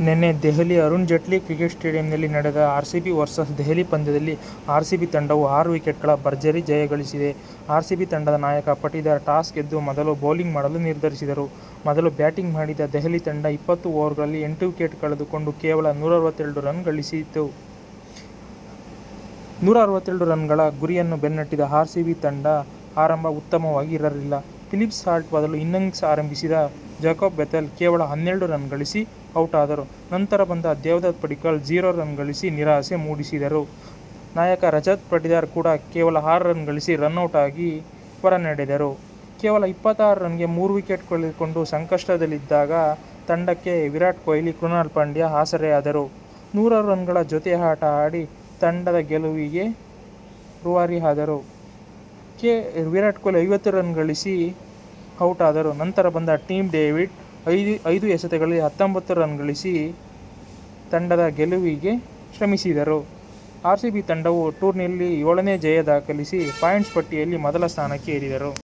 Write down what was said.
ನಿನ್ನೆ ದೆಹಲಿ ಅರುಣ್ ಜೇಟ್ಲಿ ಕ್ರಿಕೆಟ್ ಸ್ಟೇಡಿಯಂನಲ್ಲಿ ನಡೆದ ಆರ್ಸಿಬಿ ವರ್ಸಸ್ ದೆಹಲಿ ಪಂದ್ಯದಲ್ಲಿ ಆರ್ಸಿಬಿ ತಂಡವು ಆರು ವಿಕೆಟ್ಗಳ ಭರ್ಜರಿ ಜಯ ಗಳಿಸಿದೆ. ಆರ್ಸಿಬಿ ತಂಡದ ನಾಯಕ ಪಟಿದಾರ್ ಟಾಸ್ ಗೆದ್ದು ಮೊದಲು ಬೌಲಿಂಗ್ ಮಾಡಲು ನಿರ್ಧರಿಸಿದರು. ಮೊದಲು ಬ್ಯಾಟಿಂಗ್ ಮಾಡಿದ ದೆಹಲಿ ತಂಡ ಇಪ್ಪತ್ತು ಓವರ್ಗಳಲ್ಲಿ ಎಂಟು ವಿಕೆಟ್ ಕಳೆದುಕೊಂಡು ಕೇವಲ ನೂರ ಅರವತ್ತೆರಡು ರನ್ ಗಳಿಸಿತು. ನೂರ ಅರವತ್ತೆರಡು ರನ್ಗಳ ಗುರಿಯನ್ನು ಬೆನ್ನಟ್ಟಿದ ಆರ್ಸಿಬಿ ತಂಡ ಆರಂಭ ಉತ್ತಮವಾಗಿ ಇರಲಿಲ್ಲ. ಫಿಲಿಪ್ ಸಾಲ್ಟ್ ಬದಲು ಇನ್ನಿಂಗ್ಸ್ ಆರಂಭಿಸಿದ ಜಾಕೋಬ್ ಬೆಥೆಲ್ ಕೇವಲ ಹನ್ನೆರಡು ರನ್ ಗಳಿಸಿ ಔಟ್ ಆದರು ನಂತರ ಬಂದ ದೇವದತ್ ಪಡಿಕಲ್ ಜೀರೋ ರನ್ ಗಳಿಸಿ ನಿರಾಸೆ ಮೂಡಿಸಿದರು. ನಾಯಕ ರಜತ್ ಪಟಿದಾರ್ ಕೂಡ ಕೇವಲ ಆರು ರನ್ ಗಳಿಸಿ ರನ್ಔಟ್ ಆಗಿ ಹೊರನಡೆದರು. ಕೇವಲ ಇಪ್ಪತ್ತಾರು ರನ್ಗೆ ಮೂರು ವಿಕೆಟ್ ಕಳೆದುಕೊಂಡು ಸಂಕಷ್ಟದಲ್ಲಿದ್ದಾಗ ತಂಡಕ್ಕೆ ವಿರಾಟ್ ಕೊಹ್ಲಿ, ಕೃಣಾಲ್ ಪಾಂಡ್ಯ ಆಸರೆಯಾದರು. ನೂರಾರು ರನ್ಗಳ ಜೊತೆ ಆಟ ಆಡಿ ತಂಡದ ಗೆಲುವಿಗೆ ರೂವಾರಿ ಆದರು ಕೆ ವಿರಾಟ್ ಕೊಹ್ಲಿ ಐವತ್ತು ರನ್ ಗಳಿಸಿ ಔಟಾದರು. ನಂತರ ಬಂದ ಟೀಮ್ ಡೇವಿಡ್ ಐದು ಎಸೆತಗಳಲ್ಲಿ ಹತ್ತೊಂಬತ್ತು ರನ್ ಗಳಿಸಿ ತಂಡದ ಗೆಲುವಿಗೆ ಶ್ರಮಿಸಿದರು. ಆರ್ಸಿಬಿ ತಂಡವು ಟೂರ್ನಿಯಲ್ಲಿ ಏಳನೇ ಜಯ ದಾಖಲಿಸಿ ಪಾಯಿಂಟ್ಸ್ ಪಟ್ಟಿಯಲ್ಲಿ ಮೊದಲ ಸ್ಥಾನಕ್ಕೆ ಏರಿದರು.